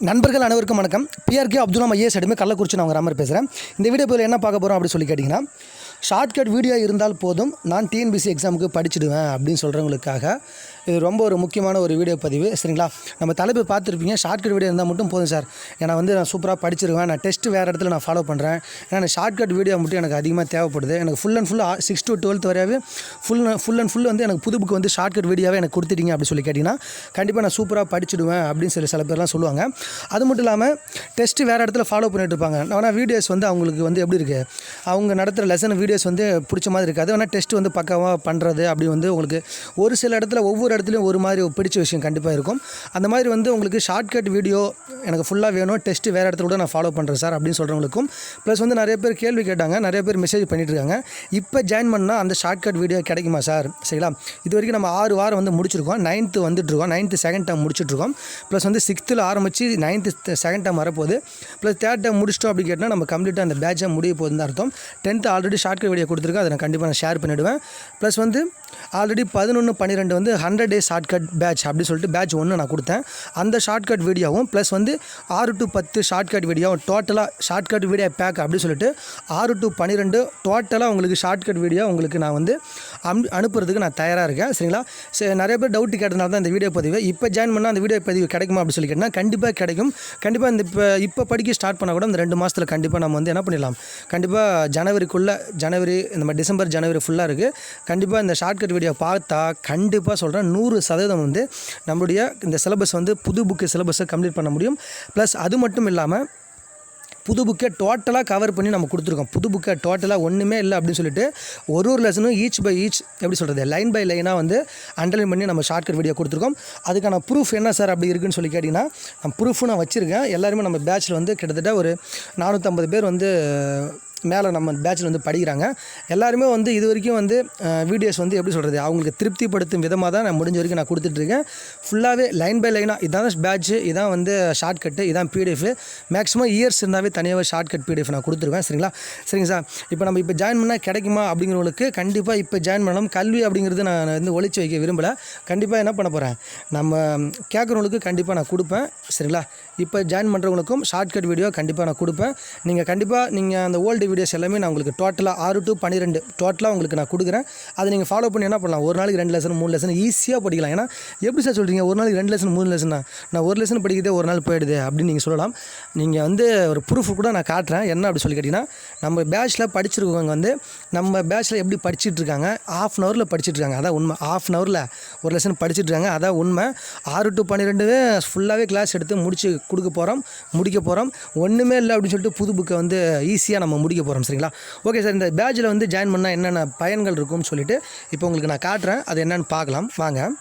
நண்பர்கள் அனைவருக்கும் வணக்கம். பிஆர்கே அப்துல்லாம் ஐஏஎஸ் அடிமை கள்ளக்குறிச்சி நான் அவங்க ராமர் பேசுகிறேன் இந்த வீடியோ பதில் என்ன பார்க்க போகிறோம் அப்படின்னு சொல்லி கேட்டிங்கன்னா ஷார்ட்கட் வீடியோ இருந்தால் போதும். நான் டிஎன்பிசி எக்ஸாமுக்கு படிச்சிடுவேன் அப்படின்னு சொல்கிறவங்களுக்காக இது ரொம்ப ஒரு முக்கியமான ஒரு வீடியோ பதிவு. சரிங்களா? நம்ம தலைப்பு பார்த்துருப்பீங்க. ஷார்ட்கட் வீடியோ இருந்தால் மட்டும் போதும் சார் ஏன்னா வந்து நான் சூப்பராக படிச்சிருவேன். நான் டெஸ்ட் வேறு இடத்துல நான் ஃபாலோ பண்ணுறேன் ஏன்னா ஷார்ட்கட் வீடியோ மட்டும் எனக்கு அதிகமாக தேவைப்படுது. எனக்கு full and full six to twelfth வரையாவே full full and full வந்து எனக்கு புது புக்கு வந்து ஷார்ட்கட் வீடியோவே எனக்கு கொடுத்துட்டீங்க அப்படின்னு சொல்லி கேட்டிங்கன்னா கண்டிப்பாக நான் சூப்பராக படிச்சிடுவேன் அப்படின்னு சொல்லி சில பேர்லாம் சொல்லுவாங்க. அது மட்டும் இல்லாமல் டெஸ்ட்டு வேறு இடத்துல ஃபாலோ பண்ணிட்டு இருப்பாங்க. ஆனால் வீடியோஸ் வந்து அவங்களுக்கு வந்து எப்படி இருக்குது அவங்க நடத்துகிற லெசன் வீடியோஸ் வந்து பிடிச்ச மாதிரி இருக்காது. ஆனால் டெஸ்ட் வந்து பக்காவாக பண்ணுறது அப்படி வந்து உங்களுக்கு ஒரு சில இடத்துல ஒவ்வொரு இடத்துலையும் ஒரு மாதிரி பிடிச்ச விஷயம் கண்டிப்பாக இருக்கும். அந்த மாதிரி வந்து உங்களுக்கு ஷார்ட்கட் வீடியோ எனக்கு ஃபுல்லாக வேணும். டெஸ்ட்டு வேறு இடத்துல கூட நான் ஃபாலோ பண்ணுறேன் சார் அப்படின்னு சொல்கிறவங்களுக்கும் ப்ளஸ் வந்து நிறைய பேர் கேள்வி கேட்டாங்க. நிறைய பேர் மெசேஜ் பண்ணிட்டு இருக்காங்க. இப்போ ஜாயின் பண்ணால் அந்த ஷார்ட்கட் வீடியோ கிடைக்குமா சார் சரிங்களா? இது வரைக்கும் நம்ம ஆறு வாரம் வந்து முடிச்சிருக்கோம். நைன்த்து வந்துட்டுருக்கோம் நைன்த்து செகண்ட் டேம் முடிச்சுட்ருக்கோம் ப்ளஸ் வந்து சிக்ஸ்த்தில் ஆரம்பித்து நைன்த்து செகண்ட் டேம் வரப்போகுது. ப்ளஸ் தேர்ட் டைம் முடிச்சிட்டோம் அப்படி கேட்டால் நம்ம கம்ப்ளீட்டாக அந்த பேட்சாக முடிய போகுதுன்னு அர்த்தம். டென்த்து ஆல்ரெடி ஷார்ட்கட் வீடியோ கொடுத்துருக்கேன் அதை நான் கண்டிப்பாக நான் ஷேர் பண்ணிவிடுவேன் ப்ளஸ் வந்து ஆல்ரெடி பதினொன்று பன்னிரெண்டு வந்து ஹண்ட்ரட் டேஸ் ஷார்ட்கட் பேட்ச் அப்படின்னு சொல்லிட்டு பேட்ச் ஒன்று நான் கொடுத்தேன். அந்த ஷார்ட்கட் வீடியோவும் ப்ளஸ் வந்து ஆறு டு பத்து ஷார்ட்கட் வீடியோவும் டோட்டலாக ஷார்ட்கட் வீடியோ பேக் அப்படின்னு சொல்லிட்டு ஆறு டு பன்னிரெண்டு டோட்டலாக உங்களுக்கு ஷார்ட்கட் வீடியோ உங்களுக்கு நான் வந்து அனு அனுப்புறதுக்கு நான் தயாராக இருக்கேன். சரிங்களா? சரி நிறைய பேர் டவுட் கேட்டதுனால தான் இந்த வீடியோ பதிவு. இப்போ ஜாயின் பண்ணால் அந்த வீடியோ பதிவு கிடைக்குமா அப்படின்னு சொல்லி கேட்டால் கண்டிப்பாக கிடைக்கும். கண்டிப்பாக இந்த இப்போ இப்போ படிக்க ஸ்டார்ட் பண்ணால் கூட இந்த ரெண்டு மாதத்தில் கண்டிப்பாக நம்ம வந்து என்ன பண்ணிடலாம். கண்டிப்பாக ஜனவரிக்குள்ளே ஜனவரி இந்த மாதிரி டிசம்பர் ஜனவரி ஃபுல்லாக இருக்குது கண்டிப்பாக இந்த ஷார்ட்கட் வீடியோ பார்த்தா கண்டிப்பாக சொல்கிறேன் நூறு சதவீதம் வந்து நம்மளுடைய இந்த சிலபஸ் வந்து புது புக்கு சிலபஸை கம்ப்ளீட் பண்ண முடியும். ப்ளஸ் அது மட்டும் இல்லாமல் புது புக்கை டோட்டலாக கவர் பண்ணி நம்ம கொடுத்துருக்கோம். புது புக்கை டோட்டலாக ஒன்றுமே இல்லை அப்படின்னு சொல்லிட்டு ஒரு ஒரு லெசனும் ஈச் பை ஈச் எப்படி சொல்கிறது லைன் பை லைனாக வந்து அண்டர்லைன் பண்ணி நம்ம ஷார்ட்கட் வீடியோ கொடுத்துருக்கோம். அதுக்கான ப்ரூஃப் என்ன சார் அப்படி இருக்குன்னு சொல்லி கேட்டிங்கன்னா நான் ப்ரூஃபும் நான் வச்சுருக்கேன். எல்லாருமே நம்ம பேட்சில் வந்து கிட்டத்தட்ட ஒரு நானூற்றம்பது பேர் வந்து மேலே நம்ம பேட்சில் வந்து படிக்கிறாங்க. எல்லாருமே வந்து இது வரைக்கும் வந்து வீடியோஸ் வந்து எப்படி சொல்கிறது அவங்களுக்கு திருப்திப்படுத்தும் விதமாக தான் நான் முடிஞ்ச வரைக்கும் நான் கொடுத்துட்ருக்கேன் ஃபுல்லாகவே லைன் பை லைனாக இதான் பேட்ச்சு இதான் வந்து ஷார்ட்கட்டு இதான் பிடிஎஃப் மேக்ஸிமம் இயர்ஸ் இருந்தாவே தனியாகவே ஷார்ட்கட் பிடிஎஃப் நான் கொடுத்துருவேன். சரிங்களா? சரிங்க சார் இப்போ நம்ம இப்போ ஜாயின் பண்ணால் கிடைக்குமா அப்படிங்கிறவங்களுக்கு கண்டிப்பாக இப்போ ஜாயின் பண்ணணும். கல்வி அப்படிங்கிறது நான் வந்து ஒழிச்சு வைக்க விரும்பலை. கண்டிப்பாக என்ன பண்ண போகிறேன் நம்ம கேட்குறவங்களுக்கு கண்டிப்பாக நான் கொடுப்பேன். சரிங்களா? இப்போ ஜாயின் பண்ணுறவங்களுக்கும் ஷார்ட்கட் வீடியோ கண்டிப்பாக நான் கொடுப்பேன். நீங்கள் கண்டிப்பாக நீங்கள் அந்த ஓல்டு வீடியோஸ் எல்லாமே நான் உங்களுக்கு டோட்டலாக ஆறு டு பன்னிரெண்டு டோட்டலாக உங்களுக்கு நான் கொடுக்குறேன். அதை நீங்கள் ஃபாலோ பண்ணி என்ன பண்ணலாம்? ஒரு நாளைக்கு ரெண்டு லெசன் மூணு லெசன் ஈஸியாக படிக்கலாம். ஏன்னா எப்படி சார் சொல்கிறீங்க ஒரு நாளைக்கு ரெண்டு லெசன் மூணு லெசன் நான் ஒரு லெசன் படிக்கிறதே ஒரு நாள் போயிடுது அப்படின்னு நீங்கள் சொல்லலாம். நீங்கள் வந்து ஒரு ப்ரூஃப் கூட நான் காட்டுறேன். என்ன அப்படி சொல்லி கேட்டிங்கன்னா நம்ம பேட்சில் படிச்சிருக்கவங்க வந்து நம்ம பேட்ச்சில் எப்படி படிச்சுட்டு இருக்காங்க ஆஃப் அன் ஹவரில் படிச்சுட்ருக்காங்க அதான் உண்மை. ஆஃப் அன் ஹவரில் ஒரு லெசன் படிச்சுட்ருக்காங்க அதான் உண்மை. ஆறு டு பன்னிரெண்டு ஃபுல்லாகவே கிளாஸ் எடுத்து முடிச்சு கொடுக்க போகிறோம் முடிக்க போகிறோம் ஒன்றுமே இல்லை அப்படின்னு சொல்லிட்டு புது புக்கை வந்து ஈஸியாக நம்ம முடிக்க போகிறோம் சரிங்களா? ஓகே சார் இந்த பேட்சில் வந்து ஜாயின் பண்ணால் என்னென்ன பயன்கள் இருக்கும்னு சொல்லிட்டு இப்போ உங்களுக்கு நான் காட்டுறேன். அது என்னென்னு பார்க்கலாம். வாங்க.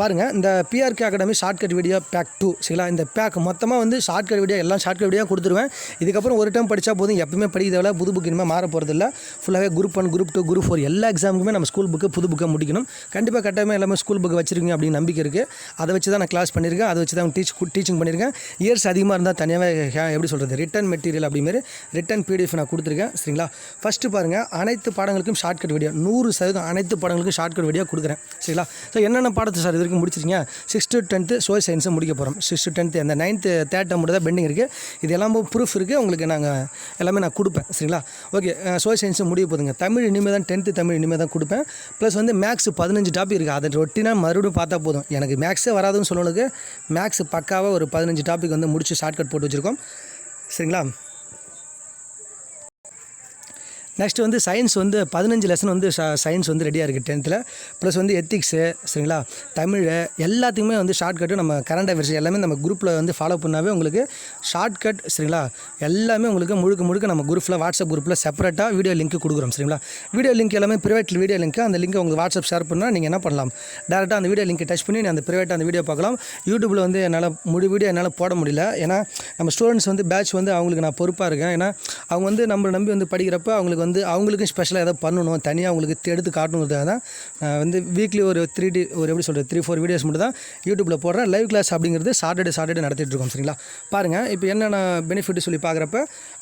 பாருங்கள் இந்த PRK academy shortcut video pack two சரிங்களா? இந்த பேக் மொத்தமாக வந்து ஷார்ட்கட் வீடியோ எல்லாம் ஷார்ட்கட் வீடியோ கொடுத்துருவேன். இதுக்கப்புறம் ஒரு டைம் படித்தா போதும். எப்பவுமே படிக்க தேவையில்ல புது புக் இனிமேல் மாற போகிறதில்ல ஃபுல்லாகவே group one group two group four எல்லா எக்ஸாமுக்குமே நம்ம ஸ்கூல் புக்கு புது புக்கை முடிக்கணும். கண்டிப்பாக கட்டாயமாக எல்லாமே ஸ்கூல் புக்கு வச்சிருக்கீங்க அப்படின்னு நம்பிக்கை இருக்குது அதை வச்சு தான் நான் கிளாஸ் பண்ணியிருக்கேன். அதை வச்சு தான் டீச் டீச்சிங் பண்ணியிருக்கேன். இயர்ஸ் அதிகமாக இருந்தால் தனியாக எப்படி சொல்கிறது ரிட்டன் மெட்டீரியல் அப்படிமாரி ரிட்டன் பிடிஎஃப் நான் கொடுத்துருக்கேன். சரிங்களா? ஃபஸ்ட்டு பாருங்கள் அனைத்து பாடங்களுக்கும் ஷார்ட்கட் வீடியோ நூறு சதவீதம் அனைத்து பாடங்களுக்கும் ஷார்ட்கட் வீடியோ கொடுக்குறேன். சரிங்களா? ஸோ என்னென்ன பாடத்தை சார் இது வரைக்கும் முடிச்சிருங்க சிக்ஸ்த்து டென்த்து சோஷியல் சயின்ஸை முடிக்க போகிறோம் சிக்ஸ்த்து டென்த்து அந்த நைன்த்து தேர்ட் மட்டும் தான் பெண்டிங் இருக்குது இது எல்லாமே ப்ரூஃப் இருக்குது உங்களுக்கு நாங்கள் எல்லாமே நான் கொடுப்பேன். சரிங்களா? ஓகே சோஷியல் சயின்ஸும் முடிய போதுங்க. தமிழ் இனிமேல் தான் டென்த்து தமிழ் இனிமேல் தான் கொடுப்பேன். ப்ளஸ் வந்து மேக்ஸ் பதினஞ்சு டாபிக் இருக்குது அதை ரொட்டினா மறுபடியும் பார்த்தா போதும். எனக்கு மேக்ஸே வராதுன்னு சொல்லணுக்கு மேக்ஸ் பக்காவாக ஒரு பதினஞ்சு டாபிக் வந்து முடிச்சு ஷார்ட்கட் போட்டு வச்சுருக்கோம். சரிங்களா? நெக்ஸ்ட் வந்து சயின்ஸ் வந்து பதினஞ்சு லெசன் வந்து சயின்ஸ் வந்து ரெடியாக இருக்குது டென்த்தில் ப்ளஸ் வந்து எத்திக்ஸு சரிங்களா? தமிழ் எல்லாத்துக்குமே வந்து ஷார்ட்கட்டு நம்ம கரண்ட் அஃபேர்ஸ் எல்லாமே நம்ம குரூப்பில் வந்து ஃபாலோ பண்ணாவே உங்களுக்கு ஷார்ட்கட் சரிங்களா? எல்லாமே உங்களுக்கு முழுக்க முழுக்க நம்ம குரூப்பில் வாட்ஸ்அப் குரூப்பில் செப்பரேட்டாக வீடியோ லிங்க் கொடுக்குறோம் சரிங்களா? வீடியோ லிங்க் எல்லாமே ப்ரைவேட் வீடியோ லிங்க் அந்த லிங்க் உங்களுக்கு வாட்ஸ்அப் ஷேர் பண்ணால் நீங்கள் என்ன பண்ணலாம்? டேரெக்டாக அந்த வீடியோ லிங்க் டச் பண்ணி அந்த ப்ரைவேட்டாக அந்த வீடியோ பார்க்கலாம். யூடியூப்பில் வந்து என்னால் முழு வீடியோ என்னால் போட முடியல. ஏன்னா நம்ம ஸ்டூடெண்ட்ஸ் வந்து பேட்ச் வந்து அவங்களுக்கு நான் பொறுப்பாக இருக்கேன். ஏன்னா அவங்க வந்து நம்மளை நம்பி வந்து படிக்கிறப்ப அவங்களுக்கு வந்து வந்து அவங்களுக்கும் ஸ்பெஷலாக எதாவது பண்ணணும். தனியாக அவங்களுக்கு எடுத்து காட்டணுங்கிறதுக்காக தான் நான் வந்து வீக்லி ஒரு த்ரீ டி ஒரு எப்படி சொல்கிறது த்ரீ ஃபோர் வீடியோஸ் மட்டும் தான் யூடியூப்பில் போடுறேன் லைவ் கிளாஸ் அப்படிங்கிறது சாட்டர்டே சாட்டர்டே நடத்திட்டு இருக்கோம் சரிங்களா? பாருங்கள் இப்போ என்னென்ன பெனிஃபிட் சொல்லி பார்க்குறப்ப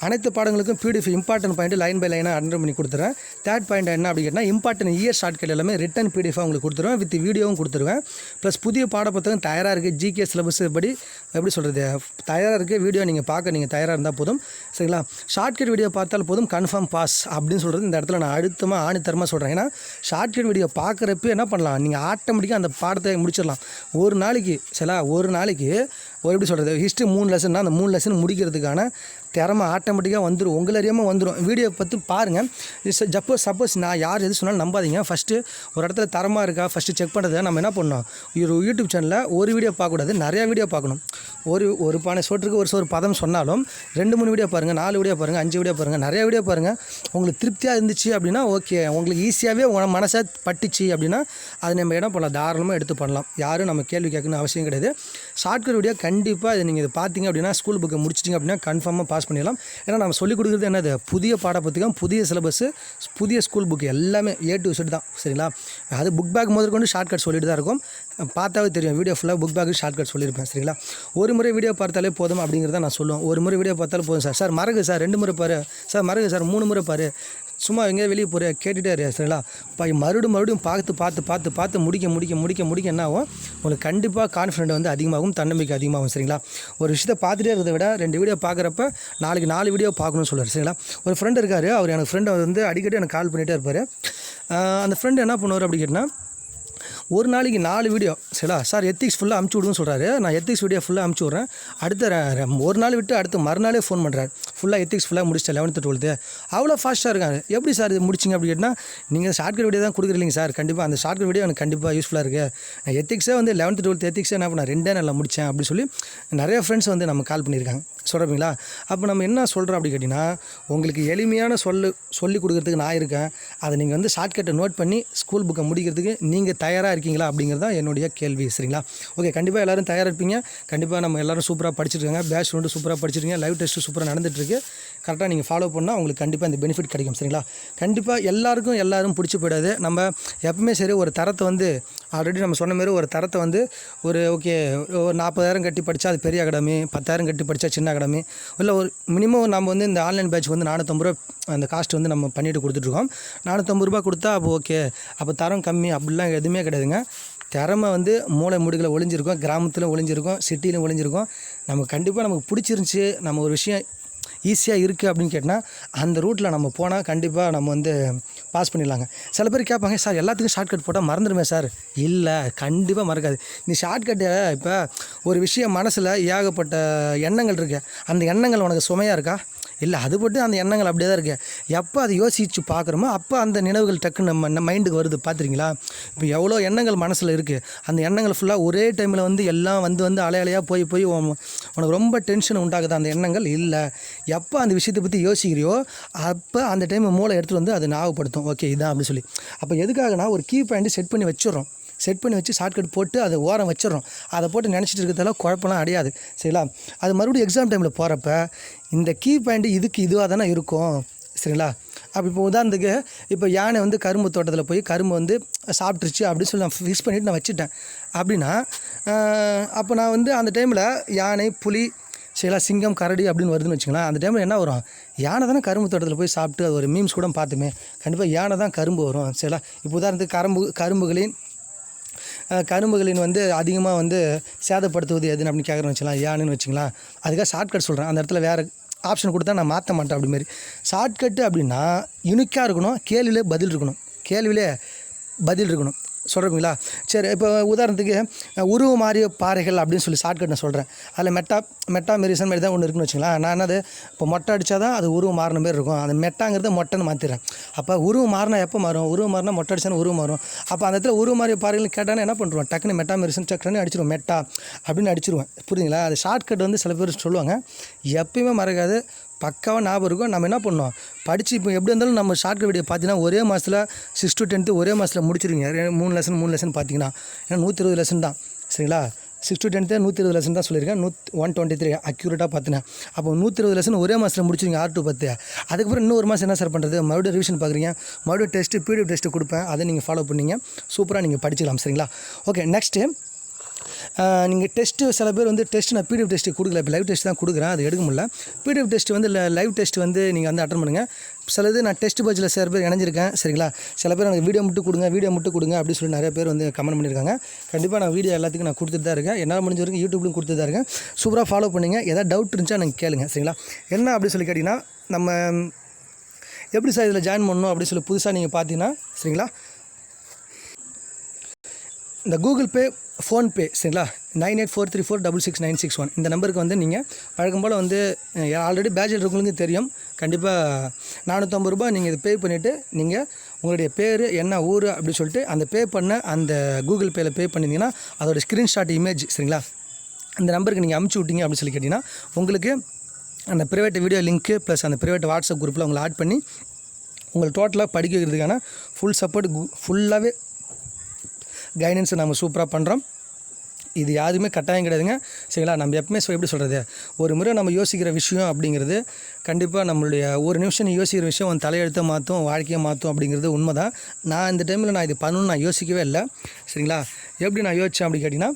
அனைத்து பாடங்களுக்கும் PDF important point line by லைனாக அட்டன் பண்ணி கொடுத்துறேன். தேர்ட் பாயிண்ட் என்ன அப்படின்னா கேட்டால் இம்பார்ட்டன்ட் இயர் ஷார்ட்கட் எல்லாமே ரிட்டன் பிடிஎஃபாக உங்களுக்கு கொடுத்துருவேன் வித் வீடியோவும் கொடுத்துருவேன். ப்ளஸ் புதிய பாடப்புத்தகம் தயாராக இருக்குது ஜிகே சிலபஸ் படி எப்படி சொல்கிறது தயாராக இருக்குது வீடியோ நீங்கள் பார்க்க நீங்கள் தயாராக இருந்தால் போதும். சரிங்களா? ஷார்ட்கட் வீடியோ பார்த்தால் போதும் கன்ஃபார்ம் பாஸ் அப்படின்னு சொல்கிறது இந்த இடத்துல நான் அழுத்தமாக ஆணித்தரமாக சொல்கிறேன் ஏன்னா ஷார்ட்கட் வீடியோ பார்க்குறப்ப என்ன பண்ணலாம்? நீங்கள் ஆட்டோமேட்டிக்காக அந்த பாடத்தை முடிச்சிடலாம். ஒரு நாளைக்கு சரிங்களா? ஒரு நாளைக்கு ஒரு எப்படி சொல்கிறது ஹிஸ்ட்ரி மூணு லெசன்னா அந்த மூணு லெசன் முடிக்கிறதுக்கான திறமை ஆட்டோமேட்டிக்காக வந்துடும் உங்களை அறியாமல் வந்துடும் வீடியோ பற்றி பாருங்கள் சப்போஸ் சப்போஸ் நான் யார் எது சொன்னாலும் நம்பாதீங்க. ஃபஸ்ட்டு ஒரு இடத்துல தரமாக இருக்கா? ஃபஸ்ட்டு செக் பண்ணுறதை நம்ம என்ன பண்ணணும்? ஒரு யூடியூப் சேனலில் ஒரு வீடியோ பார்க்கக்கூடாது. நிறையா வீடியோ பார்க்கணும். ஒரு ஒரு பானை சோற்றுக்கு ஒரு சோறு பதம் சொன்னாலும் ரெண்டு மூணு வீடியோ பாருங்கள் நாலு வீடியோ பாருங்கள் அஞ்சு வீடியோ பாருங்கள் நிறைய வீடியோ பாருங்கள் உங்களுக்கு திருப்தியாக இருந்துச்சு அப்படின்னா ஓகே உங்களுக்கு ஈஸியாகவே உங்கள் மனசை பட்டுச்சு அப்படின்னா அது நம்ம இடம் பண்ணலாம்? தாராளமாக எடுத்து பண்ணலாம். யாரும் நம்ம கேள்வி கேட்கணும்னு அவசியம் கிடையாது. ஷார்ட்கட் வீடியோ கண்டிப்பாக இது நீங்கள் இதை பார்த்தீங்க அப்படின்னா ஸ்கூல் புக்கை முடிச்சிட்டிங்க அப்படின்னா கன்ஃபார்மாக பாஸ் பண்ணிடலாம். ஏன்னா நம்ம சொல்லிக் கொடுக்குறது என்னது? புதிய பாடப்புத்தகம் புதிய சிலபஸ் புதிய ஸ்கூல் புக் எல்லாமே ஏ டு செட் தான். சரிங்களா? அது புக் பேக் முதற்கொண்டு ஷார்ட்கட் சொல்லிட்டு தான் இருக்கும். பார்த்தாவே தெரியும். வீடியோ ஃபுல்லாக புக் பேக்கு ஷார்ட்கட் சொல்லியிருப்பேன் சரிங்களா? ஒரு முறை வீடியோ பார்த்தாலே போதும் அப்படிங்கிறத நான் சொல்லுவேன். ஒரு முறை வீடியோ பார்த்தாலே போதும் சார். சார் மறகு சார் ரெண்டு முறை பாரு. சார் மறகு சார் மூணு முறை பாரு. சும்மா எங்கேயா வெளியே போகிற கேட்டுகிட்டே இரு சரிங்களா? இப்போ மறுபடியும் மறுபடியும் பார்த்து பார்த்து பார்த்து பார்த்து முடிக்க முடிக்க முடிக்க முடிக்க என்ன ஆகும்? உங்களுக்கு கண்டிப்பாக கான்ஃபிடென்ட் வந்து அதிகமாகும் தன்னம்பிக்கை அதிகமாகும் சரிங்களா? ஒரு விஷயத்தை பார்த்துட்டே இருக்கிறத விட ரெண்டு வீடியோ பார்க்குறப்ப நாளைக்கு நாலு வீடியோ பார்க்கணும்னு சொல்லுவார் சரிங்களா? ஒரு ஃப்ரெண்ட் இருக்கார். அவர் எனக்கு ஃப்ரெண்டு வந்து அடிக்கடி எனக்கு கால் பண்ணிகிட்டே இருப்பார். அந்த ஃப்ரெண்டு என்ன பண்ணுவார் அப்படி கேட்டால் ஒரு நாளைக்கு நாலு வீடியோ சரிங்களா சார் எத்திக்ஸ் ஃபுல்லாக அமுச்சு விடுன்னு சொல்கிறாரு நான் எத்திக்ஸ் வீடியோ ஃபுல்லாக அமுச்சு விட்றேன். அடுத்த ஒரு நாள் விட்டு அடுத்த மறுநாளே ஃபோன் பண்ணுறாரு ஃபுல்லாக எத்திக்ஸ் ஃபுல்லாக முடிச்சிட்டேன் லெவன்த்து டுவெல்த்து அவ்வளோ ஃபாஸ்ட்டாக இருக்காங்க எப்படி சார் இது முடிச்சிங்க அப்படி கேட்டால் நீங்கள் ஷார்ட்கட் வீடியோ தான் கொடுக்குறீங்க சார். கண்டிப்பாக அந்த ஷார்ட்கட் வீடியோ எனக்கு கண்டிப்பாக யூஸ்ஃபுல்லாக இருக்குது நான் எத்திக்ஸே வந்து லெவன்த்து டுவெல்த் எத்திக்ஸே என்ன பண்ண ரெண்டே நல்லா முடித்தேன் அப்படின்னு சொல்லி நிறைய ஃப்ரெண்ட்ஸ் வந்து நம்ம கால் பண்ணியிருக்காங்க. சொல்கிறீங்களா அப்போ நம்ம என்ன சொல்கிறோம் அப்படி கேட்டிங்கன்னா உங்களுக்கு எளிமையான சொல்லு சொல்லி கொடுக்குறதுக்கு நான் இருக்கேன். அதை நீங்கள் வந்து ஷார்ட்கட்டை நோட் பண்ணி ஸ்கூல் புக்கை முடிக்கிறதுக்கு நீங்கள் தயாராக இருக்கீங்களா அப்படிங்கிறது தான் என்னுடைய கேள்வி சரிங்களா? ஓகே கண்டிப்பாக எல்லோரும் தயாராக இருப்பீங்க கண்டிப்பாக நம்ம எல்லோரும் சூப்பராக படிச்சிருக்காங்க. பேட்ச் ரெண்டு சூப்பராக படிச்சிருக்கீங்க. லைவ் டெஸ்ட்டு சூப்பராக நடந்துட்டுருக்கு. கரெக்டாக நீங்கள் ஃபாலோ பண்ணால் உங்களுக்கு கண்டிப்பாக இந்த பெனிஃபிட் கிடைக்கும் சரிங்களா? கண்டிப்பாக எல்லாருக்கும் எல்லோரும் பிடிச்சி போயிடாது. நம்ம எப்பவுமே சரி ஒரு தரத்தை வந்து ஆல்ரெடி நம்ம சொன்ன மாதிரி ஒரு தரத்தை வந்து ஒரு ஓகே ஒரு நாற்பதாயிரம் கட்டி படித்தா அது பெரிய அகாடமி பத்தாயிரம் கட்டி படித்தா சின்ன அகாடமி இல்லை ஒரு மினிமம் நம்ம வந்து இந்த ஆன்லைன் பேட்ச் வந்து நானூற்றம்பது ரூபா அந்த காஸ்ட் வந்து நம்ம பண்ணிட்டு கொடுத்துட்ருக்கோம் நானூற்றம்பது ரூபா கொடுத்தா அப்போ ஓகே அப்போ தரம் கம்மி அப்படிலாம் எதுவுமே கிடையாதுங்க. திறமை வந்து மூளை முடிகளை ஒளிஞ்சிருக்கும் கிராமத்தில் ஒளிஞ்சிருக்கும் சிட்டியிலும் ஒளிஞ்சிருக்கும். நமக்கு கண்டிப்பாக நமக்கு பிடிச்சிருந்துச்சி நம்ம ஒரு விஷயம் ஈஸியாக இருக்குது அப்படின்னு கேட்டால் அந்த ரூட்டில் நம்ம போனால் கண்டிப்பாக நம்ம வந்து பாஸ் பண்ணிடலாங்க. சில பேர் கேட்பாங்க சார் எல்லாத்துக்கும் ஷார்ட்கட் போட்டால் மறந்துடுமே சார். இல்லை கண்டிப்பாக மறக்காது. நீ ஷார்ட்கட்டை இப்போ ஒரு விஷயம் மனசில் ஏகப்பட்ட எண்ணங்கள் இருக்கு. அந்த எண்ணங்கள் உனக்கு சுமையாக இருக்கா? இல்லை அது மட்டும் அந்த எண்ணங்கள் அப்படியே தான் இருக்கு. எப்போ அதை யோசித்து பார்க்குறோமோ அப்போ அந்த நினைவுகள் டக்குன்னு நம்ம நம்ம மைண்டுக்கு வருது. பார்த்துறீங்களா இப்போ எவ்வளோ எண்ணங்கள் மனசில் இருக்குது அந்த எண்ணங்கள் ஃபுல்லாக ஒரே டைமில் வந்து எல்லாம் வந்து வந்து அலையலையாக போய் போய் உனக்கு ரொம்ப டென்ஷன் உண்டாகுது? அந்த எண்ணங்கள் இல்லை. எப்போ அந்த விஷயத்தை பற்றி யோசிக்கிறியோ அப்போ அந்த டைம் மூளை எடுத்துகிட்டு வந்து அதை ஞாபகப்படுத்தும். ஓகே இதான் அப்படின்னு சொல்லி. அப்போ எதுக்காகனா ஒரு கீ பாயிண்ட் செட் பண்ணி வச்சுடுறோம். செட் பண்ணி வச்சு ஷார்ட்கட் போட்டு அதை ஓரம் வச்சிடுறோம். அதை போட்டு நினச்சிட்டு இருக்கிறதால குழப்பம்லாம் அடையாது. சரிங்களா? அது மறுபடியும் எக்ஸாம் டைமில் போகிறப்ப இந்த கீ பாயிண்ட் இதுக்கு இதுவாக தானே இருக்கும். சரிங்களா? அப்போ இப்போ உதாரணத்துக்கு இப்போ யானை வந்து கரும்பு தோட்டத்தில் போய் கரும்பு வந்து சாப்பிட்ருச்சு அப்படின்னு சொல்லி நான் ஃபிக்ஸ் பண்ணிவிட்டு நான் வச்சுட்டேன். அப்படின்னா அப்போ நான் வந்து அந்த டைமில் யானை புலி சரிங்களா? சிங்கம் கரடி அப்படின்னு வருதுன்னு வச்சுங்களேன் அந்த டைமில் என்ன வரும்? யானை தானே கரும்பு தோட்டத்தில் போய் சாப்பிட்டு அது ஒரு மீம்ஸ் கூட பார்த்துமே கண்டிப்பாக யானை தான் கரும்பு வரும். சரிங்களா? இப்போ உதாரணத்துக்கு கரும்பு கரும்புகளின் கரும்புகளின் வந்து அதிகமாக வந்து சேதப்படுத்துவது எதுன்னு அப்படின்னு கேட்குறோம் வச்சுக்கலாம் யானைன்னு வச்சுங்களேன் அதுக்காக ஷார்ட்கட் சொல்கிறேன் அந்த இடத்துல வேறு ஆப்ஷன் கொடுத்தா நான் மாற்ற மாட்டேன் அப்படி மாதிரி ஷார்ட்கட்டு அப்படின்னா யுனிக்காக இருக்கணும் கேள்வியிலே பதில் இருக்கணும். கேள்வியிலே பதில் இருக்கணும். சொல்கிறீங்களா சரி இப்போ உதாரணத்துக்கு உருவ மாறிய பாறைகள் அப்படின்னு சொல்லி ஷார்ட்கட் நான் சொல்கிறேன் அதில் மெட்டா மெட்டா மெரிசன் மாதிரி தான் ஒன்று இருக்குன்னு வச்சுக்கலாம் நான் என்னது இப்போ மொட்டை அடித்தா தான் அது உருவம் மாறின மாதிரி இருக்கும். அந்த மெட்டாங்கிறத மொட்டைன்னு மாற்றிடுறேன் அப்போ உருவம் மாறினா எப்போ மாறும்? உருவம் மாறினா மொட்டை அடிச்சாலும் உருவம் மாறும். அப்போ அந்த இடத்துல உருவ மாறிய பாறைகள் கேட்டானே என்ன பண்ணுறோம் டக்குன்னு மெட்டா மெரிசன் டக்குன்னு அடிச்சிருவோம். மெட்டா அப்படின்னு அடிச்சிருவேன் புரியுதுங்களா? அது ஷார்ட்கட் வந்து சில பேர் சொல்லுவாங்க. எப்பயுமே மறக்காது. பக்காவாக ஞாபகம் இருக்கும் நம்ம என்ன பண்ணோம் படித்து இப்போ எப்படி இருந்தாலும் நம்ம ஷார்ட் வீடியோ பார்த்தீங்கன்னா ஒரே மாதத்தில் சிக்ஸ் டு டென்த்து ஒரே மாதத்தில் முடிச்சிருக்கீங்க மூணு லெசன் மூணு லெசன் பார்த்தீங்கன்னா. ஏன்னா நூற்றி இருபது லெசன் தான். சரிங்களா? சிக்ஸ் டு டென்த்து நூற்றி இருபது லெசன் தான் சொல்லியிருக்கேன். நூத் ஒன் டுவெண்ட்டி த்ரீ அக்யூரேட்டாக பார்த்தினேன் அப்போ நூற்றி இருபது லெசன் ஒரே மாதத்தில் முடிச்சிருங்க ஆர் டு பத்து. அதுக்கப்புறம் இன்னும் ஒரு மாதம் என்ன சார் பண்ணுறது மறுபடியும் ரிவிஷன் பார்க்குறீங்க. மறுபடியும் டெஸ்ட்டு பிடிஎஃப் டெஸ்ட்டு கொடுப்பேன். அதை நீங்கள் ஃபாலோ பண்ணிங்க. சூப்பராக நீங்கள் படிச்சிக்கலாம் சரிங்களா? ஓகே நெக்ஸ்ட்டு நீங்கள் டெஸ்ட்டு சில பேர் வந்து டெஸ்ட் நான் பிடிஎஃப் டெஸ்ட்டு கொடுக்கல. இப்போ லைவ் டெஸ்ட் தான் கொடுக்குறேன். அது எடுக்க முடியல. பிடிஎஃப் டெஸ்ட் வந்து லைவ் டெஸ்ட் வந்து நீங்கள் வந்து அட்டன் பண்ணுங்கள் சில இது நான் டெஸ்ட் பட்ஜில் சில பேர் இணைஞ்சிருக்கேன். சரிங்களா? சில பேர் எனக்கு வீடியோ மட்டும் கொடுங்க வீடியோ மட்டும் கொடுங்க அப்படின்னு சொல்லி நிறைய பேர் வந்து கமெண்ட் பண்ணியிருக்காங்க கண்டிப்பாக நான் வீடியோ எல்லாத்துக்கும் நான் கொடுத்துட்டு தான் இருக்கேன். என்னால் முடிஞ்ச வரைக்கும் யூடியூப்லையும் கொடுத்துட்டு தான் இருக்கேன். சூப்பராக ஃபாலோ பண்ணுங்கள் ஏதாவது டவுட் இருந்துச்சா எனக்கு கேளுங்க. சரிங்களா? என்ன அப்படின்னு சொல்லி கேட்டிங்கன்னா நம்ம எப்படி சார் இதில் ஜாயின் பண்ணணும் அப்படின்னு சொல்லி புதுசாக நீங்கள் பார்த்தீங்கன்னா சரிங்களா? இந்த கூகுள் பே ஃபோன்பே சரிங்களா? Nine eight four three four double six nine six one இந்த நம்பருக்கு வந்து நீங்கள் வழக்கம் போல் வந்து ஆல்ரெடி பேஜில் இருக்கவங்களுக்கு தெரியும். கண்டிப்பாக நானூற்றம்பது ரூபாய் நீங்கள் இது பே பண்ணிவிட்டு நீங்கள் உங்களுடைய பேர் என்ன ஊர் அப்படின்னு சொல்லிட்டு அந்த பே பண்ண அந்த கூகுள் பேயில் பே பண்ணிங்கன்னா அதோடய ஸ்க்ரீன்ஷாட் இமேஜ் சரிங்களா? இந்த நம்பருக்கு நீங்கள் அமுச்சு விட்டீங்க அப்படின்னு சொல்லி கேட்டிங்கன்னா உங்களுக்கு அந்த ப்ரைவேட் வீடியோ லிங்க்கு ப்ளஸ் அந்த ப்ரைவேட் வாட்ஸ்அப் குரூப்பில் உங்களை ஆட் பண்ணி உங்களை டோட்டலாக படிக்க வைக்கிறதுக்கான ஃபுல் சப்போர்ட் ஃபுல்லாகவே கைடன்ஸை நம்ம சூப்பராக பண்ணுறோம் இது யாருமே கட்டாயம் கிடையாதுங்க. சரிங்களா? நம்ம எப்பவுமே எப்படி சொல்கிறது ஒரு முறை நம்ம யோசிக்கிற விஷயம் அப்படிங்கிறது கண்டிப்பாக நம்மளுடைய ஒரு நிமிஷம் நீ யோசிக்கிற விஷயம் உன் தலையெழுத்தை மாற்றும் வாழ்க்கையை மாற்றும் அப்படிங்கிறது உண்மை தான் நான் இந்த டைமில் நான் இது பண்ணணும்னு நான் யோசிக்கவே இல்லை. சரிங்களா? எப்படி நான் யோசித்தேன் அப்படி கேட்டிங்கன்னா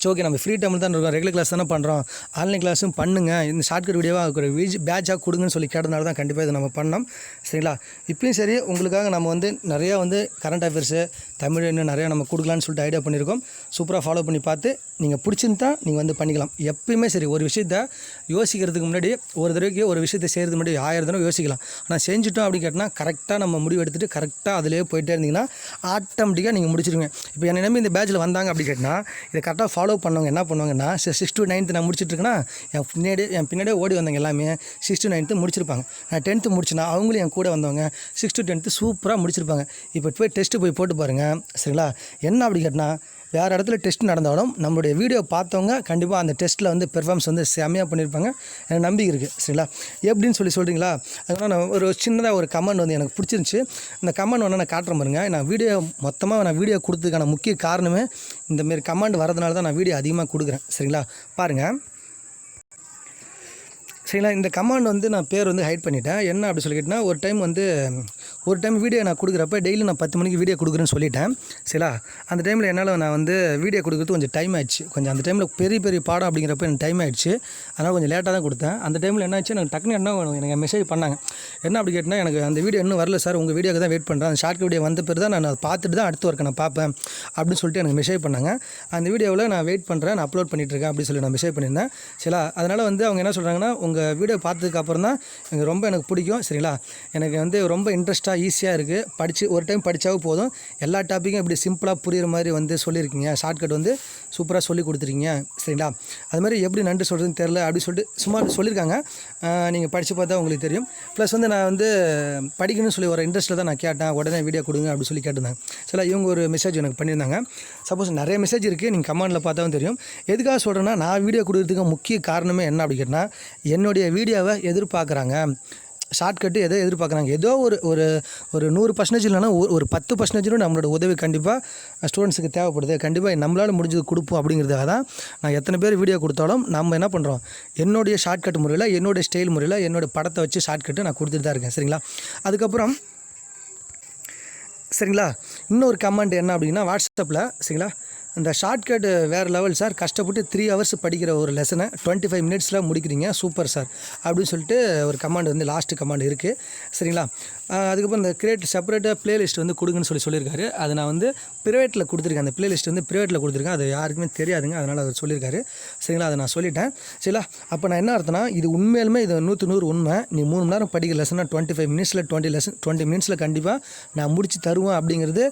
சரி ஓகே நம்ம ஃப்ரீ டைமில் தான் இருக்கோம். ரெகுலர் கிளாஸ் தானே பண்ணுறோம் ஆன்லைன் கிளாஸும் பண்ணுங்க. இந்த ஷார்ட்கட் வீடியோவாக ஒரு வீஜ் பேட்சாக கொடுங்கன்னு சொல்லி கேட்டனால தான் கண்டிப்பாக இதை நம்ம பண்ணோம். சரிங்களா? இப்பயும் சரி உங்களுக்காக நம்ம வந்து நிறையா வந்து கரண்ட் அஃபேர்ஸு தமிழ் இன்னும் நிறையா நம்ம கொடுக்கலான்னு சொல்லிட்டு ஐடியா பண்ணியிருக்கோம். சூப்பராக ஃபாலோ பண்ணி பார்த்து நீங்கள் பிடிச்சிருந்தா நீங்கள் வந்து பண்ணிக்கலாம். எப்பயுமே சரி ஒரு விஷயத்த யோசிக்கிறதுக்கு முன்னாடி ஒரு தடவைக்கு ஒரு விஷயத்தை செய்கிறதுக்கு முன்னாடி ஆயிரம் தடவை யோசிக்கலாம். ஆனால் செஞ்சுட்டோம் அப்படின்னு கேட்டால் கரெக்டாக நம்ம முடிவு எடுத்துகிட்டு கரெக்டாக அதிலே போயிட்டே இருந்தீங்கன்னா ஆட்டோமேட்டிக்காக நீங்கள் முடிச்சிருங்க இப்போ என்ன நம்பி இந்த பேட்சில் வந்தாங்க அப்படி கேட்டால் இதை கரெக்டாக ஃபாலோ பண்ணவங்க என்ன பண்ணுவாங்கன்னா சிக்ஸ் டு நைன்த்து நான் முடிச்சிட்ருக்கேன்னா என் பின்னாடி என் பின்னாடியே ஓடி வந்தவங்க எல்லாமே சிக்ஸ் டு நைன்த்து முடிச்சிருப்பாங்க. நான் டென்த்து முடிச்சுனா அவங்களும் என் கூட வந்தவங்க சிக்ஸ் டு டென்த்து சூப்பராக முடிச்சிருப்பாங்க. இப்போ போய் டெஸ்ட்டு போய் போட்டு பாருங்கள் சரிங்களா? என்ன அப்படி கேட்டால் வேறு இடத்துல டெஸ்ட் நடந்தாலும் நம்மளுடைய வீடியோ பார்த்தவங்க கண்டிப்பாக அந்த டெஸ்ட்டில் வந்து பெர்ஃபார்மன்ஸ் வந்து செம்மையாக பண்ணியிருப்பாங்க. எனக்கு நம்பிக்கை இருக்குது சரிங்களா? எப்படின்னு சொல்லி சொல்கிறீங்களா அதனால் நான் ஒரு சின்னதாக ஒரு கமெண்ட் வந்து எனக்கு பிடிச்சிருந்துச்சி. இந்த கமெண்ட் வேணால் நான் காட்டுறேன் பாருங்க. நான் வீடியோ மொத்தமாக நான் வீடியோ கொடுத்ததுக்கான முக்கிய காரணமே இந்தமாரி கமெண்ட் வரதுனால தான் நான் வீடியோ அதிகமாக கொடுக்குறேன் சரிங்களா? பாருங்கள் சரிங்களா? இந்த கமாண்ட் வந்து நான் பேர் வந்து ஹைட் பண்ணிட்டேன். என்ன அப்படி சொல்லிக்கிட்டேன்னா ஒரு டைம் வந்து ஒரு டைம் வீடியோ நான் கொடுக்குறப்ப டெய்லி நான் பத்து மணிக்கு வீடியோ கொடுக்குறேன்னு சொல்லிட்டேன். சரிங்களா அந்த டைமில் என்னால் நான் வந்து வீடியோ கொடுக்குறது கொஞ்சம் டைம் ஆயிடுச்சு. கொஞ்சம் அந்த டைமில் பெரிய பெரிய பாடம் அப்படிங்கிறப்ப எனக்கு டைம் ஆயிடுச்சு. அதனால் கொஞ்சம் லேட்டாக தான் கொடுத்தேன். அந்த டைமில் என்ன ஆச்சு எனக்கு டக்குனு என்ன எனக்கு மெசேஜ் பண்ணாங்க. என்ன அப்படி கேட்டால் எனக்கு அந்த வீடியோ இன்னும் வரல சார் உங்கள் வீடியோக்கு தான் வெயிட் பண்ணுறேன் அந்த ஷார்ட் வீடியோ வந்த பிறகு தான் நான் அதை பார்த்துட்டு தான் அடுத்த ஒர்க்கை நான் பார்ப்பேன் அப்படின்னு சொல்லிட்டு எனக்கு மெசேஜ் பண்ணாங்க. அந்த வீடியோவில் நான் வெயிட் பண்ணுறேன் நான் அப்லோட் பண்ணிட்டு இருக்கேன் அப்படின்னு சொல்லி நான் மெசேஜ் பண்ணியிருந்தேன். சரிங்களா அதனால் வந்து அவங்க என்ன சொல்கிறாங்கன்னா உங்கள் வீடியோ பார்த்ததுக்கப்புறம் தான் எனக்கு ரொம்ப எனக்கு பிடிக்கும். சரிங்களா எனக்கு வந்து ரொம்ப இன்ட்ரெஸ்ட்டாக ஈஸியாக இருக்குது படித்து ஒரு டைம் படித்தாவே போதும். எல்லா டாப்பிக்கும் இப்படி சிம்பிளாக புரியுற மாதிரி வந்து சொல்லியிருக்கீங்க. ஷார்ட்கட் வந்து சூப்பராக சொல்லி கொடுத்துருக்கீங்க. சரிங்களா? அது மாதிரி எப்படி நன்றி சொல்கிறதுன்னு தெரில அப்படின்னு சொல்லிட்டு சும்மா சொல்லியிருக்காங்க. நீங்கள் படித்து பார்த்தா உங்களுக்கு தெரியும். ப்ளஸ் வந்து நான் வந்து படிக்கணும்னு சொல்லி ஒரு இன்ட்ரெஸ்ட்டில் தான் நான் கேட்டேன். உடனே வீடியோ கொடுங்க அப்படின்னு சொல்லி கேட்டிருந்தாங்க. சில இவங்க ஒரு மெசேஜ் எனக்கு பண்ணியிருந்தாங்க. சப்போஸ் நிறைய மெசேஜ் இருக்குது நீங்கள் கமெண்டில் பார்த்தாவும் தெரியும். எதுக்காக சொல்கிறேன்னா நான் வீடியோ கொடுக்குறதுக்கு முக்கிய காரணமே என்ன அப்படி கேட்டால் என்னுடைய வீடியோவை எதிர்பார்க்குறாங்க. ஷார்ட்கட்டு எதோ எதிர்பார்க்குறாங்க? ஏதோ ஒரு ஒரு ஒரு நூறு பர்சன்டேஜ் இல்லைனா ஒரு ஒரு பத்து பர்சன்டேஜும் நம்மளோட உதவி கண்டிப்பாக ஸ்டூடெண்ட்ஸுக்கு தேவைப்படுது. கண்டிப்பாக நம்மளால் முடிஞ்சது கொடுப்போம் அப்படிங்கிறதுக்காக தான் நான் எத்தனை பேர் வீடியோ கொடுத்தாலும் நம்ம என்ன பண்ணுறோம் என்னுடைய ஷார்ட்கட் முறையில் என்னுடைய ஸ்டைல் முறையில் என்னோடய படத்தை வச்சு ஷார்ட்கட்டு நான் கொடுத்துட்டு தான் இருக்கேன். சரிங்களா? அதுக்கப்புறம் சரிங்களா? இன்னொரு கமெண்ட் என்ன அப்படின்னா வாட்ஸ்அப்பில் சரிங்களா? இந்த ஷார்ட்கட் வேறு லெவல் சார் கஷ்டப்பட்டு த்ரீ ஹவர்ஸ் படிக்கிற ஒரு லெசனை டுவெண்ட்டி ஃபைவ் மினிட்ஸில் முடிக்கிறீங்க. சூப்பர் சார் அப்படின்னு சொல்லிட்டு ஒரு கமாண்ட் வந்து லாஸ்ட்டு கமாண்ட் இருக்குது சரிங்களா? அதுக்கப்புறம் இந்த கிரியேட் செப்பரேட்டாக ப்ளேலிஸ்ட் வந்து கொடுங்கன்னு சொல்லி சொல்லியிருக்காரு. அதை நான் வந்து ப்ரைவேட்டில் கொடுத்துருக்கேன். அந்த ப்ளேலிஸ்ட் வந்து ப்ரைவேட்டில் கொடுத்துருக்கேன். அது யாருக்குமே தெரியாதுங்க. அதனால் அவர் சொல்லியிருக்காரு. சரிங்களா? அதை நான் சொல்லிட்டேன். சரிங்களா? அப்போ நான் என்ன அர்த்தம்னா இது உண்மையிலுமே இது நூற்று நூறு உண்மை. நீ மூணு மணி நேரம் படிக்கிற லெசனா டுவெண்ட்டி ஃபைவ் மினிட்ஸில் டுவெண்ட்டி லெசன் டுவெண்ட்டி மினிட்ஸில் கண்டிப்பாக நான் முடித்து தருவேன் அப்படிங்கிறது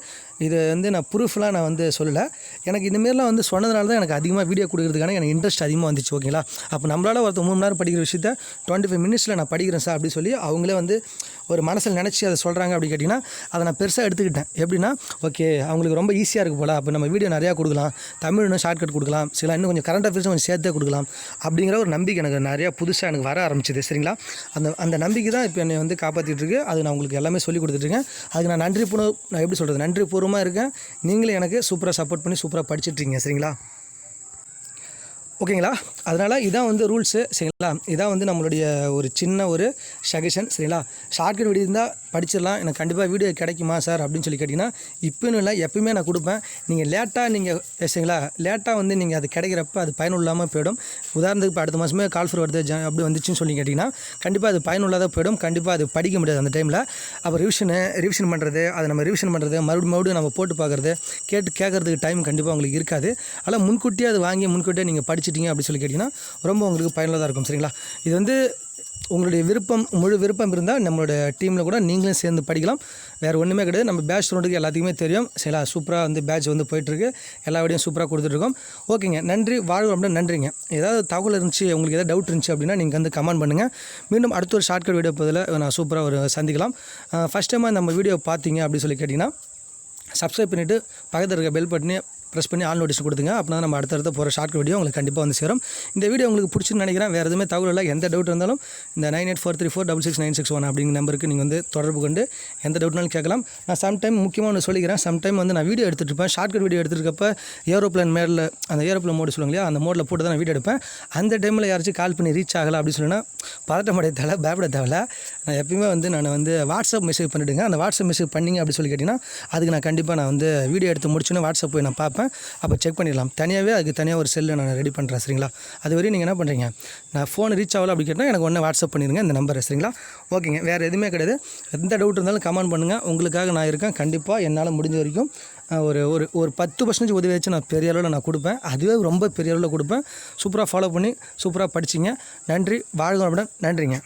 இது வந்து நான் ப்ரூஃப்லாம் நான் வந்து சொல்லலை. எனக்கு இந்தமாரிலாம் வந்து சொன்னதுனால தான் எனக்கு அதிகமாக வீடியோ கொடுக்குறதுக்கான எனக்கு இன்ட்ரெஸ்ட் அதிகமாக வந்துச்சு ஓகேங்களா அப்போ நம்மளால் ஒருத்தர் மூணு மணி நேரம் படிக்கிற விஷயத்த டுவெண்ட்டி ஃபைவ் மினிட்ஸில் நான் படிக்கிறேன் சார் அப்படின்னு சொல்லி அவங்களே வந்து ஒரு மனசில் நினச்சி அதை சொல்கிறாங்க அப்படின்னு கேட்டிங்கன்னா அதை நான் பெருசாக எடுத்துக்கிட்டேன். எப்படின்னா ஓகே அவங்களுக்கு ரொம்ப ஈஸியாக இருக்குது போல். அப்போ நம்ம வீடியோ நிறையா கொடுக்கலாம். தமிழ்னு ஷார்ட்கட் கொடுக்கலாம். சில இன்னும் கொஞ்சம் கரண்ட் அஃபேர்ஸும் கொஞ்சம் சேர்த்தே கொடுக்கலாம். அப்படிங்கிற ஒரு நம்பிக்கை எனக்கு நிறையா புதுசாக எனக்கு வர ஆரம்பிச்சிது. சரிங்களா? அந்த அந்த நம்பிக்கை தான் இப்போ என்னை வந்து காப்பாற்றிட்டுருக்கு அது நான் உங்களுக்கு எல்லாமே சொல்லி கொடுத்துட்ருக்கேன் அதுக்கு நான் நன்றி பூர்வ நான் எப்படி சொல்கிறது நன்றி பூர்வமாக இருக்கேன். நீங்களும் எனக்கு சூப்பராக சப்போர்ட் பண்ணி சூப்பராக படிச்சிட்ருக்கீங்க சரிங்களா? ஓகேங்களா? அதனால் இதான் வந்து ரூல்ஸு சரிங்களா? இதான் வந்து நம்மளுடைய ஒரு சின்ன ஒரு சஜஷன் சரிங்களா? ஷார்ட்கட் வீடியோ இருந்தால் படிச்சிடலாம். எனக்கு கண்டிப்பாக வீடியோ கிடைக்குமா சார் அப்படின்னு சொல்லி கேட்டிங்கன்னா இப்போன்னு இல்லை எப்பயுமே நான் கொடுப்பேன். நீங்கள் லேட்டாக நீங்கள் சரிங்களா? லேட்டாக வந்து நீங்கள் அது கிடைக்கிறப்ப அது பயனுள்ளாமல் போயிடும். உதாரணத்துக்கு இப்போ அடுத்த மாதமே கால் ஃபர் வருது ஜ அப்படி வந்துச்சுன்னு சொல்லி கேட்டிங்கன்னா கண்டிப்பாக அது பயனுள்ளதாக போயிடும். கண்டிப்பாக அது படிக்க முடியாது அந்த டைமில் அப்போ ரிவிஷனு ரிவிஷன் பண்ணுறது அதை நம்ம ரிவிஷன் பண்ணுறது மறுபடியும் மறுபடியும் நம்ம போட்டு பார்க்குறது கேட்டு கேட்குறதுக்கு டைம் கண்டிப்பாக உங்களுக்கு இருக்காது. ஆனால் முன்கூட்டியே அது வாங்கி முன்கூட்டியே நீங்கள் படிச்சிட்டிங்க அப்படின்னு சொல்லி கேட்டிங்கன்னா ரொம்ப உங்களுக்கு பயனுள்ளதாக இருக்கும் சரிங்களா? இது வந்து உங்களுடைய விருப்பம் முழு விருப்பம் இருந்தால் நம்மளோட டீமில் கூட நீங்களும் சேர்ந்து படிக்கலாம். வேறு ஒன்றுமே கிடையாது. நம்ம பேட்ச் ரவுண்டுக்கு எல்லாத்துக்குமே தெரியும். சரிங்களா? சூப்பராக வந்து பேட்ச் வந்து போயிட்டுருக்கு. எல்லா வீடியும் சூப்பராக கொடுத்துட்ருக்கோம் ஓகேங்க. நன்றி. வாழ்வு அப்படின்னு நன்றிங்க. ஏதாவது தகவல் இருந்துச்சு உங்களுக்கு ஏதாவது டவுட் இருந்துச்சு அப்படின்னா நீங்கள் வந்து கமெண்ட் பண்ணுங்கள் மீண்டும் அடுத்த ஒரு ஷார்ட்கட் வீடியோ பதில் நான் சூப்பராக ஒரு சந்திக்கலாம். ஃபஸ்ட் டைமாக நம்ம வீடியோ பார்த்தீங்க அப்படின்னு சொல்லி கேட்டிங்கன்னா சப்ஸ்கிரைப் பண்ணிவிட்டு பக்கத்தில் இருக்க பெல் பட்டனே ப்ரெஸ் பண்ணி ஆல் நோட்டிஸ் கொடுத்துங்க. அப்படின்னா நம்ம அடுத்தடுத்த போகிற ஷார்ட் வீடியோ உங்களுக்கு கண்டிப்பாக வந்து சேரும். இந்த வீடியோ உங்களுக்கு பிடிச்சுன்னு நினைக்கிறேன். வேறு எதுவுமே தகவல் இல்லை. எந்த டவுட் இருந்தாலும் இந்த nine eight four three four double six nine six one அப்படிங்கிற நம்பருக்கு நீங்கள் வந்து தொடர்பு கொண்டு எந்த டவுட்னாலும் கேட்கலாம். நான் சம்டைம் முக்கியமாக ஒன்று சொல்லிக்கிறேன். சம்டைம் வந்து நான் வீடியோ எடுத்துகிட்டு இருப்பேன். ஷார்ட்கட் வீடியோ எடுத்துருக்கப்போ ஏரோப்ளேன் மேலில் அந்த ஏரோப்ளேன் மோடு சொல்லுங்க இல்லையா? அந்த மோடில் போட்டு தான் நான் வீடியோ எடுப்பேன். அந்த டைமில் யாராச்சும் கால் பண்ணி ரீச் ஆகலை அப்படின்னு சொல்லினா பதட்டம் அடைய தேவை பயப்பட தேவை நான் எப்பயுமே வந்து நான் வந்து வாட்ஸ்அப் மெசேஜ் பண்ணிவிடுங்க அந்த வாட்ஸ்அப் மெசேஜ் பண்ணிங்க அப்படின்னு சொல்லி கேட்டிங்கன்னா அதுக்கு நான் கண்டிப்பாக நான் வந்து வீடியோ எடுத்து முடிச்சுன்னு வாட்ஸ்அப் போய் நான் பார்ப்பேன். அப்போ செக் பண்ணிடலாம். தனியாகவே அதுக்கு தனியாக ஒரு செல்லு நான் ரெடி பண்ணுறேன் சரிங்களா? அது வரையும் நீங்கள் என்ன பண்ணுறீங்க நான் ஃபோன் ரீச் ஆகல அப்படி கேட்டால் எனக்கு ஒன்று வாட்ஸ்அப் பண்ணிடுங்க இந்த நம்பர் சரிங்களா? ஓகேங்க வேறு எதுவுமே கிடையாது. எந்த டவுட் இருந்தாலும் கமெண்ட் பண்ணுங்கள் உங்களுக்காக நான் இருக்கேன். கண்டிப்பாக என்னால் முடிஞ்ச வரைக்கும் ஒரு ஒரு ஒரு பத்து பர்சன்டேஜ் உதவி வச்சு நான் பெரிய அளவில் நான் கொடுப்பேன். அதுவே ரொம்ப பெரிய அளவில் கொடுப்பேன். சூப்பராக ஃபாலோ பண்ணி சூப்பராக படிச்சிங்க. நன்றி. வாழ்க நன்றிங்க.